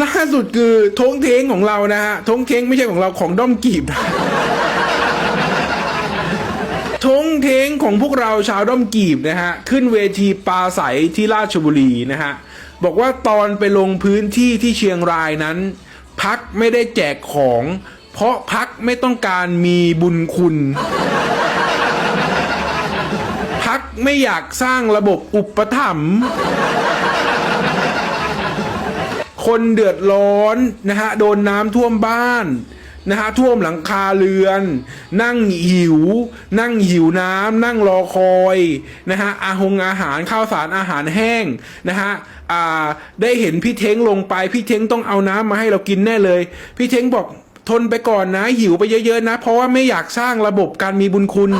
ล่าสุดคือทงเทงของเรานะฮะทงเทงไม่ใช่ของเราของด้อมกีบทงเทงของพวกเราชาวด้อมกีบนะฮะขึ้นเวทีปลาใสที่ราชบุรีนะฮะบอกว่าตอนไปลงพื้นที่ที่เชียงรายนั้น พักไม่ได้แจกของ เพราะพักไม่ต้องการมีบุญคุณ พักไม่อยากสร้างระบบอุปถัมภ์ คนเดือดร้อนนะฮะโดนน้ำท่วมบ้านนะฮะท่วมหลังคาเรือน นั่งหิว นั่งหิวน้ำนั่งรอคอยนะฮะอาหงอาหารข้าวสารอาหารแห้งนะฮะอ่าได้เห็นพี่เท้งลงไป พี่เท้งต้องเอาน้ำมาให้เรากินแน่เลย พี่เท้งบอกทนไปก่อนนะหิวไปเยอะๆนะ เพราะว่าไม่อยากสร้างระบบการมีบุญคุณ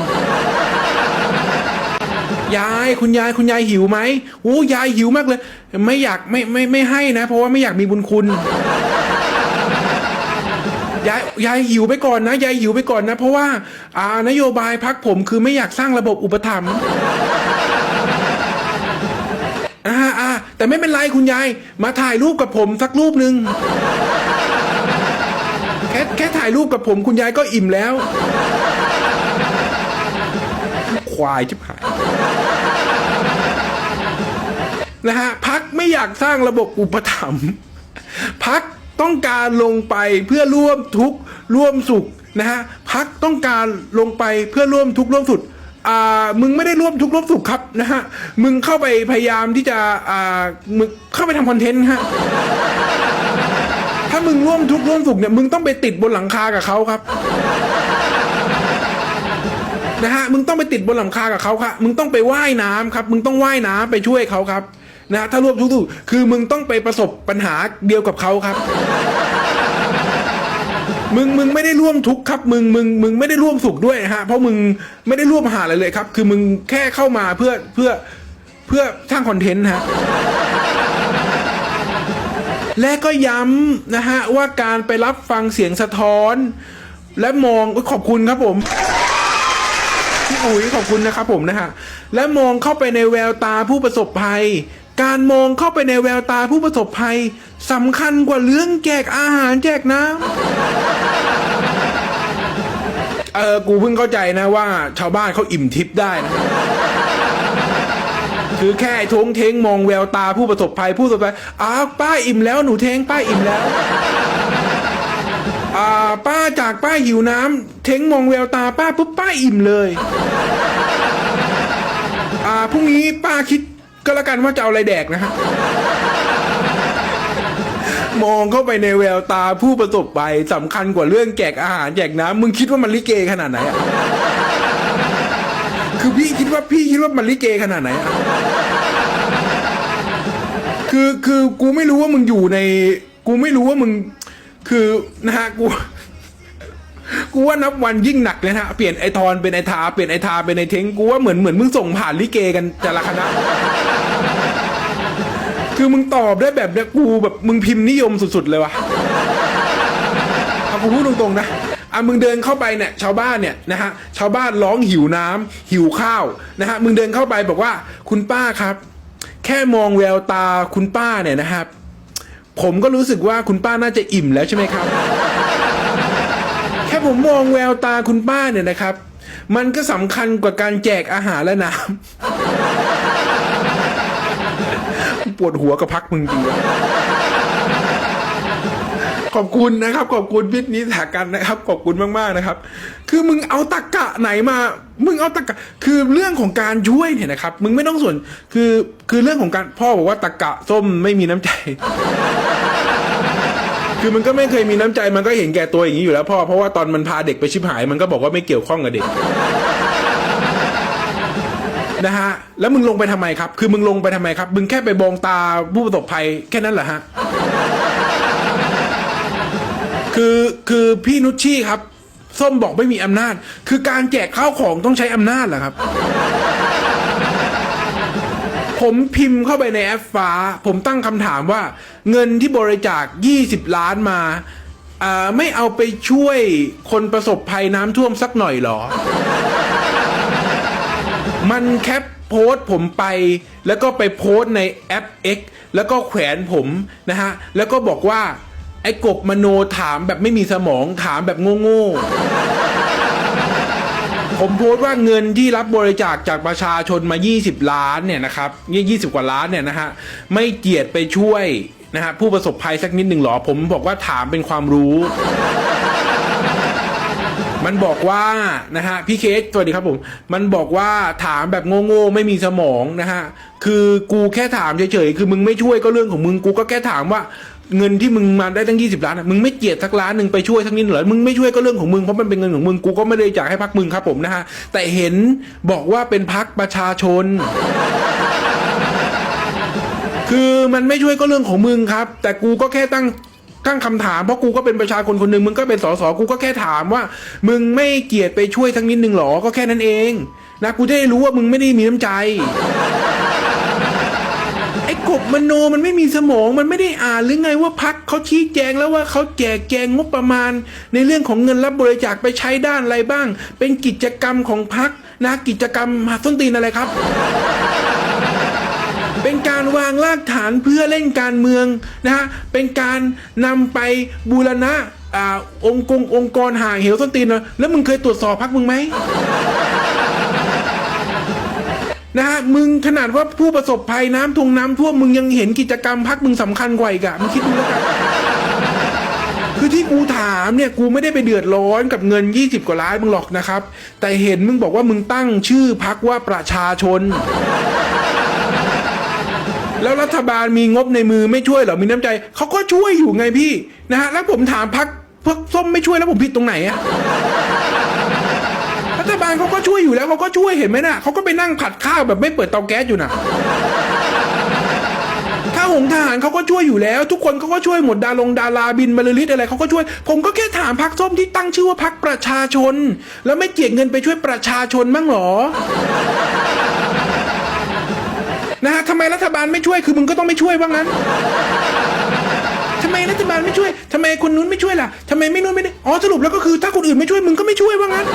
ยายคุณยายคุณยายหิวไหมโอ้ยายหิวมากเลย ไม่อยากไม่ไม่ไม่ให้นะ เพราะว่าไม่อยากมีบุญคุณยายยายหิวไปก่อนนะยายหิวไปก่อนนะ เพราะว่า อ่านโยบายพักผมคือไม่อยากสร้างระบบอุปถัมภ์อ่าอ่าแต่ไม่เป็นไรคุณยาย มาถ่ายรูปกับผมสักรูปหนึ่งแค่แค่ถ่ายรูปกับผมคุณยายก็อิ่มแล้ว ควายชิบหาย นะฮะพักไม่อยากสร้างระบบอุปถัมภ์พักต้องการลงไปเพื่อร่วมทุกข์ร่วมสุขนะฮะพักต้องการลงไปเพื่อร่วมทุกข์ร่วมสุขอ่ามึงไม่ได้ร่วมทุกข์ร่วมสุขครับนะฮะมึงเข้าไปพยายามที่จะอ่ามึงเข้าไปทำคอนเทนต์ฮะถ้ามึงร่วมทุกข์ร่วมสุขเนี่ยมึงต้องไปติดบนหลังคากับเขาครับนะฮะมึงต้องไปติดบนหลังคากับเขาครับมึงต้องไปว่ายน้ำครับ มึงต้องว่ายน้ำไปช่วยเขาครับ นะฮะถ้ารวบทุกๆคือมึงต้องไปประสบปัญหาเดียวกับเขาครับ มึงมึงไม่ได้ร่วมทุกข์ครับ มึงมึงมึงไม่ได้ร่วมสุขด้วยนะฮะ เพราะมึงไม่ได้ร่วมหาอะไรเลยครับ คือมึงแค่เข้ามาเพื่อเพื่อเพื่อสร้างคอนเทนต์ฮะและก็ย้ำนะฮะ ว่าการไปรับฟังเสียงสะท้อน และมองขอบคุณครับผมพี่อุ๋ยขอบคุณนะครับผมนะฮะ และมองเข้าไปในแววตาผู้ประสบภัย การมองเข้าไปในแววตาผู้ประสบภัยสำคัญกว่าเรื่องแจกอาหารแจกน้ำเออกูเพิ่งเข้าใจนะว่า ชาวบ้านเขาอิ่มทิพย์ได้นะคือแค่ทงเทงมองแววตาผู้ประสบภัยผู้ประสบภัยอ้าวป้าอิ่มแล้วหนูเทงป้าอิ่มแล้วอ่าป้าจากป้าหิวน้ำเทงมองแววตาป้าปุ๊บป้าอิ่มเลย อ่าพรุ่งนี้ป้าคิด ก็แล้วกันว่าจะเอาอะไรแดกนะฮะมองเข้าไปในแววตาผู้ประสบภัยสำคัญกว่าเรื่องแจกอาหารแจกน้ำมึงคิดว่ามันลิเกขนาดไหนอะคือพี่คิดว่าพี่คิดว่ามันลิเกขนาดไหนอะคือคือกูไม่รู้ว่ามึงอยู่ใน กูไม่รู้ว่ามึง คือนะฮะกู กูว่านับวันยิ่งหนักเลยนะฮะเปลี่ยนไอทอนเป็นไอทาเปลี่ยนไอทาเป็นไอเทงกูว่าเหมือนเหมือนมึงส่งผ่านลิเกกันแต่ละคณะ คือมึงตอบได้แบบเนี้ยกูแบบมึงพิมพ์นิยมสุด ๆ เลยวะเอากูพูดตรงๆนะอะมึงเดินเข้าไปเนี่ยชาวบ้านเนี่ยนะฮะชาวบ้านร้องหิวน้ำหิวข้าวนะฮะมึงเดินเข้าไปบอกว่าคุณป้าครับ แค่มองแววตาคุณป้าเนี่ยนะครับ ผมก็รู้สึกว่าคุณป้าน่าจะอิ่มแล้วใช่ไหมครับ ผมมองแววตาคุณป้าเนี่ยนะครับ มันก็สำคัญกว่าการแจกอาหารและน้ำ ปวดหัวกับพักมึงดีวขอบคุณนะครับ ขอบคุณพิษนิสากันนะครับ ขอบคุณมากๆนะครับ คือมึงเอาตะกะไหนมา มึงเอาตะกะ คือเรื่องของการช่วยเนี่ยนะครับ มึงไม่ต้องส่วน คือ คือเรื่องของการ พ่อบอกว่าตะกะส้มไม่มีน้ำใจ คือมันก็ไม่เคยมีน้ำใจมันก็เห็นแก่ตัวอย่างนี้อยู่แล้วพ่อ เพราะว่าตอนมันพาเด็กไปชิบหาย มันก็บอกว่าไม่เกี่ยวข้องกับเด็กนะฮะ แล้วมึงลงไปทำไมครับ คือมึงลงไปทำไมครับ มึงแค่ไปบองตาผู้ประสบภัยแค่นั้นเหรอฮะ คือคือพี่นุชชี่ครับ ส้มบอกไม่มีอำนาจ คือการแจกข้าวของต้องใช้อำนาจเหรอครับ ผมพิมพ์เข้าไปในแอปฟ้า ผมตั้งคำถามว่าเงินที่บริจาค 20 ล้านมาอ่าไม่เอาไปช่วยคนประสบภัยน้ำท่วมสักหน่อยหรอ มันแคปโพสต์ผมไป แล้วก็ไปโพสในแอป X แล้วก็แขวนผมนะฮะ แล้วก็บอกว่า ไอ้กบมโนถามแบบไม่มีสมองถามแบบโง่ๆ ผมโพสต์ว่าเงินที่รับบริจาคจากประชาชนมา 20 ล้านเนี่ยนะครับยี่20กว่าล้านเนี่ยนะฮะไม่เจียดไปช่วยนะฮะผู้ประสบภัยสักนิดหนึ่งหรอ ผมบอกว่าถามเป็นความรู้ มันบอกว่านะฮะพี่เคสสวัสดีครับผม มันบอกว่าถามแบบโง่ๆไม่มีสมองนะฮะคือกูแค่ถามเฉยๆคือมึงไม่ช่วยก็เรื่องของมึงกูก็แค่ถามว่า เงินที่มึงมาได้ตั้ง 20 ล้านอะมึงไม่เจียดสักล้านหนึ่งไปช่วยสักนิดเหรอมึงไม่ช่วยก็เรื่องของมึงเพราะมันเป็นเงินของมึงกูก็ไม่ได้อยากให้พักมึงครับผมนะฮะแต่เห็นบอกว่าเป็นพักประชาชน คือมันไม่ช่วยก็เรื่องของมึงครับ แต่กูก็แค่ตั้งตั้งคำถามเพราะกูก็เป็นประชาชนคนหนึ่งมึงก็เป็นสสกูก็แค่ถามว่า มึงไม่เกียรติไปช่วยทั้งนิดนึงหรอก็แค่นั้นเองนะกูจะได้รู้ว่ามึงไม่ได้มีน้ำใจ มโนมันไม่มีสมองมันไม่ได้อ่านหรือไงว่าพักเขาชี้แจงแล้วว่าเขาแจกแจงงบประมาณ ในเรื่องของเงินรับบริจาคไปใช้ด้านอะไรบ้าง เป็นกิจกรรมของพักนะกิจกรรมหาส้นตีนอะไรครับ เป็นการวางรากฐานเพื่อเล่นการเมืองนะฮะเป็นการนำไปบูรณะอ่าองค์กงองค์กรห่างเหวส้นตีนนะแล้วมึงเคยตรวจสอบพักมึงไหม นะฮะมึงขนาดว่าผู้ประสบภัยน้ำทวงน้ำท่วมมึงยังเห็นกิจกรรมพักมึงสำคัญกว่าอีกอะมึงคิดดูแล้วกัน คือที่กูถามเนี่ยกูไม่ได้ไปเดือดร้อนกับเงิน 20 กว่าล้านมึงหรอกนะครับ แต่เห็นมึงบอกว่ามึงตั้งชื่อพักว่าประชาชน แล้วรัฐบาลมีงบในมือไม่ช่วยเหรอมีน้ำใจเขาก็ช่วยอยู่ไงพี่นะฮะแล้วผมถามพักพวกส้มไม่ช่วยแล้วผมผิดตรงไหนอะ ฐบาลเขาก็ช่วยอยู่แล้วเขาก็ช่วยเห็นไหมน่ะเขาก็ไปนั่งผัดข้าวแบบไม่เปิดเตาแก๊สอยู่น่ะถ้าหงทหารเขาก็ช่วยอยู่แล้ว ทุกคนเขาก็ช่วยหมดดาลงดาราบินบรรลือฤทธิ์อะไรเขาก็ช่วย ผมก็แค่ถามพักส้มที่ตั้งชื่อว่าพักประชาชน แล้วไม่เจียดเงินไปช่วยประชาชนบ้างหรอนะฮะทำไมรัฐบาลไม่ช่วยคือมึงก็ต้องไม่ช่วยว่างั้นทำไมรัฐบาลไม่ช่วยทำไมคนนู้นไม่ช่วยล่ะทำไมไม่นู้นไม่ได้อ๋อสรุปแล้วก็คือถ้าคนอื่นไม่ช่วยมึงก็ไม่ช่วยว่างั้น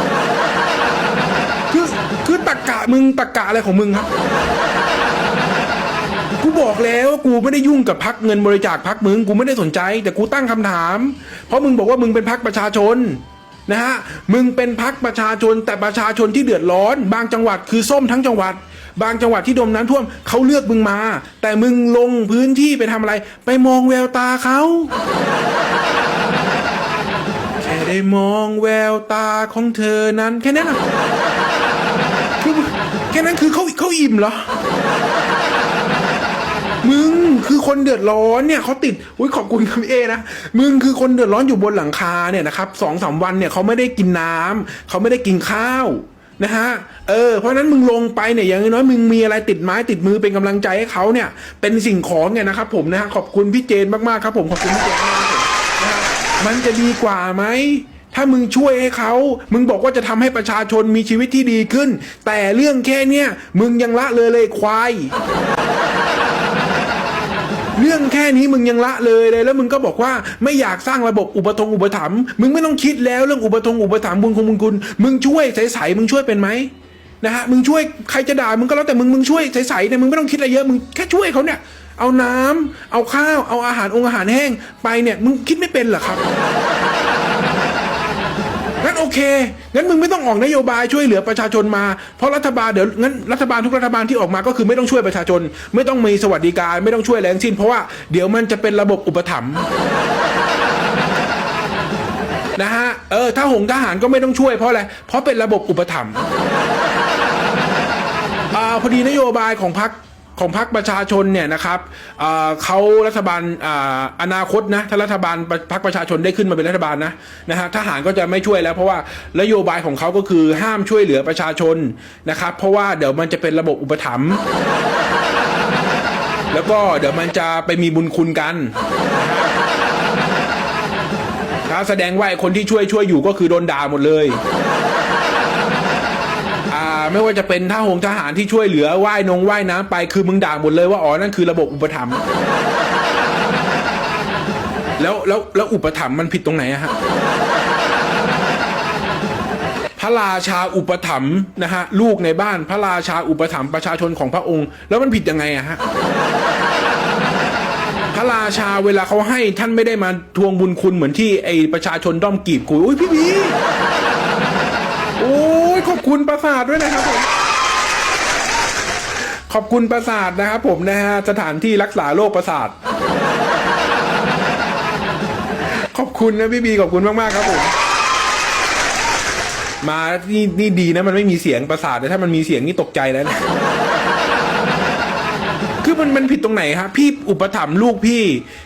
คือตักกะมึงตักกะอะไรของมึงครับกูบอกแล้วว่ากูไม่ได้ยุ่งกับพักเงินบริจาคพักมึง กูไม่ได้สนใจ แต่กูตั้งคำถาม เพราะมึงบอกว่ามึงเป็นพักประชาชนนะฮะมึงเป็นพักประชาชนแต่ประชาชนที่เดือดร้อน บางจังหวัดคือส้มทั้งจังหวัด บางจังหวัดที่ดมน้ำท่วมเขาเลือกมึงมา แต่มึงลงพื้นที่ไปทำอะไร ไปมองแววตาเขาแค่ได้มองแววตาของเธอนั้นแค่นั้นอะ ค่นั้นคือเขาเขาอิ่มเหรอ มึงคือคนเดือดร้อนเนี่ยเขาติดอุ้ยขอบคุณครับเอนะ มึงคือคนเดือดร้อนอยู่บนหลังคาเนี่ยนะครับสองสามวันเนี่ยเขาไม่ได้กินน้ำเขาไม่ได้กินข้าวนะฮะ เออ เพราะนั้นมึงลงไปเนี่ยอย่างน้อยมึงมีอะไรติดไม้ติดมือเป็นกำลังใจให้เขาเนี่ย เป็นสิ่งของเนี่ยนะครับผมนะฮะขอบคุณพี่เจนมากๆครับผมขอบคุณพี่เจนมากนะฮะมันจะดีกว่าไหม ถ้ามึงช่วยให้เขา มึงบอกว่าจะทำให้ประชาชนมีชีวิตที่ดีขึ้น แต่เรื่องแค่เนี้ยมึงยังละเลยเลยควาย เรื่องแค่นี้มึงยังละเลยเลย แล้วมึงก็บอกว่าไม่อยากสร้างระบบอุปทงอุปถัมภ์มึงไม่ต้องคิดแล้วเรื่องอุปทงอุปถัมภ์บุญคุณบุญคุณ มึงช่วยใสๆมึงช่วยเป็นไหมนะฮะมึงช่วยใครจะด่ามึงก็แล้วแต่มึงมึงช่วยใสๆเนี่ยมึงไม่ต้องคิดอะไรเยอะมึงแค่ช่วยเขาเนี่ยเอาน้ำเอาข้าว เอาอาหารองค์อาหารแห้งไปเนี่ย มึงคิดไม่เป็นเหรอครับ งั้นโอเคงั้นมึงไม่ต้องออกนโยบายช่วยเหลือประชาชนมาเพราะรัฐบาลเดี๋ยวงั้นรัฐบาลทุกรัฐบาลที่ออกมาก็คือไม่ต้องช่วยประชาชน ไม่ต้องมีสวัสดิการ ไม่ต้องช่วยแรงสิ้น เพราะว่าเดี๋ยวมันจะเป็นระบบอุปถัมภ์นะฮะเออถ้าหงทหารก็ไม่ต้องช่วยเพราะอะไรเพราะเป็นระบบอุปถัมภ์อ่าพอดีนโยบายของพรรค ของพรรคประชาชนเนี่ยนะครับเขารัฐบาลออนาคตนะถ้ารัฐบาลพรรคประชาชนได้ขึ้นมาเป็นรัฐบาลนะนะฮะทหารก็จะไม่ช่วยแล้ว เพราะว่านโยบายของเขาก็คือห้ามช่วยเหลือประชาชนนะครับ เพราะว่าเดี๋ยวมันจะเป็นระบบอุปถัมภ์แล้วก็เดี๋ยวมันจะไปมีบุญคุณกันถ้าแสดงว่าคนที่ช่วยช่วยอยู่ก็คือโดนด่าหมดเลย ไม่ว่าจะเป็นท่าหงทหารที่ช่วยเหลือว่ายนงว่ายน้ำไปคือมึงด่าหมดเลยว่าอ๋อนั่นคือระบบอุปถัมภ์แล้วแล้วแล้วอุปถัมภ์มันผิดตรงไหนฮะพระราชาอุปถัมภ์นะฮะลูกในบ้านพระราชาอุปถัมภ์ประชาชนของพระองค์ แล้วมันผิดยังไงอะฮะพระราชาเวลาเขาให้ท่านไม่ได้มาทวงบุญคุณเหมือนที่ไอประชาชนด้อมกีบกูอุ้ยพี่บี คุณประสาทด้วยนะครับผมขอบคุณประสาทนะครับผมนะฮะสถานที่รักษาโรคประสาท ขอบคุณนะพี่บีขอบคุณมากๆครับผมมานี่นี่ดีนะมันไม่มีเสียงประสาทแต่ถ้ามันมีเสียงนี่ตกใจแล้วนะคือมันมันผิดตรงไหนครับพี่อุปถัมภ์ลูกพี่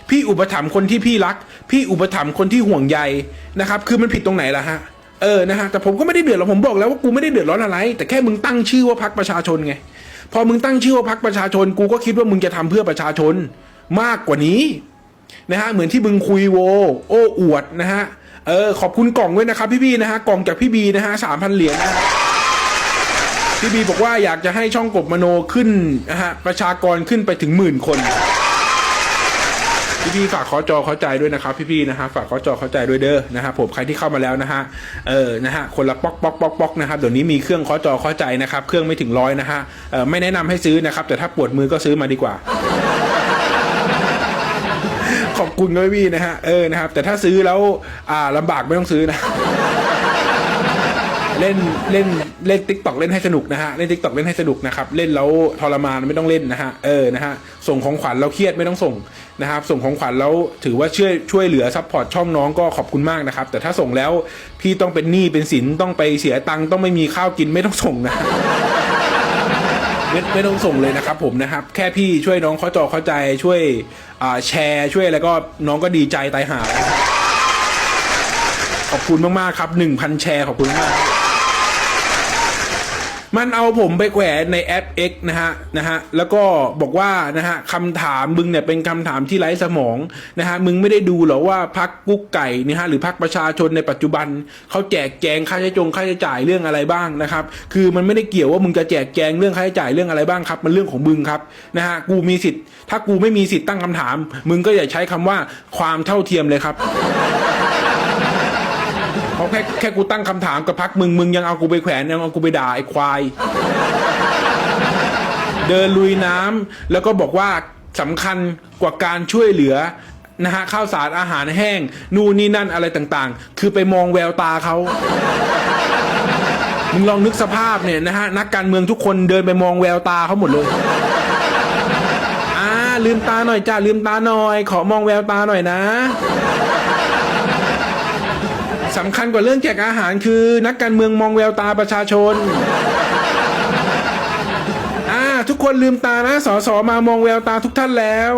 พี่อุปถัมภ์คนที่พี่รัก พี่อุปถัมภ์คนที่ห่วงใยนะครับ คือมันผิดตรงไหนล่ะฮะ เออนะฮะแต่ผมก็ไม่ได้เดือดร้อนผมบอกแล้วว่ากูไม่ได้เดือดร้อนอะไร แต่แค่มึงตั้งชื่อว่าพักประชาชนไงพอมึงตั้งชื่อว่าพักประชาชน กูก็คิดว่ามึงจะทำเพื่อประชาชนมากกว่านี้นะฮะเหมือนที่มึงคุยโว โอ้อวดนะฮะเออขอบคุณกล่องด้วยนะครับพี่บีนะฮะกล่องจากพี่บีนะฮะสามพันเหรียญนะฮะพี่บีบอกว่าอยากจะให้ช่องกบมโนขึ้นนะฮะประชากรขึ้นไปถึงหมื่นคน พี่พี่ฝากขอจอเข้าใจด้วยนะครับพี่พี่นะฮะฝากขอจอเข้าใจด้วยเด้อนะครับผมใครที่เข้ามาแล้วนะฮะเออนะฮะคนละป๊อกป๊อกป๊อกป๊อกนะครับเดี๋ยวนี้มีเครื่องขอจอเข้าใจนะครับเครื่องไม่ถึงร้อยนะฮะเออไม่แนะนำให้ซื้อนะครับ แต่ถ้าปวดมือก็ซื้อมาดีกว่าขอบคุณด้วยพี่นะฮะเออนะครับแต่ถ้าซื้อแล้วอ่าลำบากไม่ต้องซื้อนะ เล่นเล่นเล่นติ๊กตอกเล่นให้สนุกนะฮะเล่นติ๊กตอกเล่นให้สนุกนะครับเล่นแล้วทรมานไม่ต้องเล่นนะฮะเออนะฮะส่งของขวัญเราเครียดไม่ต้องส่งนะครับส่งของขวัญแล้วถือว่าช่วยช่วยเหลือซัพพอร์ตช่องน้องก็ขอบคุณมากนะครับแต่ถ้าส่งแล้วพี่ต้องเป็นหนี้เป็นสินต้องไปเสียตังค์ต้องไม่มีข้าวกินไม่ต้องส่งนะไม่ไม่ต้องส่งเลยนะครับผมนะครับแค่พี่ช่วยน้องเข้าจอเข้าใจช่วยแชร์ ช่วยแล้วก็น้องก็ดีใจตายหาขอบคุณมาก ๆ ครับหนึ่งพันแชร์ ขอบคุณมาก มันเอาผมไปแขวนในแอป X นะฮะนะฮะแล้วก็บอกว่านะฮะคำถามมึงเนี่ยเป็นคำถามที่ไร้สมองนะฮะมึงไม่ได้ดูหรอว่าพักกุ๊กไก่นะฮะหรือพักประชาชนในปัจจุบันเขาแจกแจงค่าใช้จงค่าใช้จ่ายเรื่องอะไรบ้างนะครับ คือมันไม่ได้เกี่ยวว่ามึงจะแจกแจงเรื่องค่าใช้จ่ายเรื่องอะไรบ้างครับ มันเรื่องของมึงครับนะฮะกูมีสิทธิ์ ถ้ากูไม่มีสิทธิ์ตั้งคำถาม มึงก็อย่าใช้คำว่าความเท่าเทียมเลยครับ เพราแค่แค่กูตั้งคำถามกับพักมึงมึงยังเอากูไปแขวนยังเอากูไปด่าไอ้ควาย เดินลุยน้ำแล้วก็บอกว่าสำคัญกว่าการช่วยเหลือนะฮะข้าวสารอาหารแห้ง นู่นนี่นั่นอะไรต่างๆ คือไปมองแววตาเขา มึงลองนึกสภาพเนี่ยนะฮะนักการเมืองทุกคนเดินไปมองแววตาเขาหมดเลย อ่าลืมตาหน่อยจ้าลืมตาหน่อย ขอมองแววตาหน่อยนะ สำคัญกว่าเรื่องแจกอาหารคือ นักการเมืองมองแววตาประชาชนอ่าทุกคนลืมตานะสอสอมามองแววตาทุกท่านแล้ว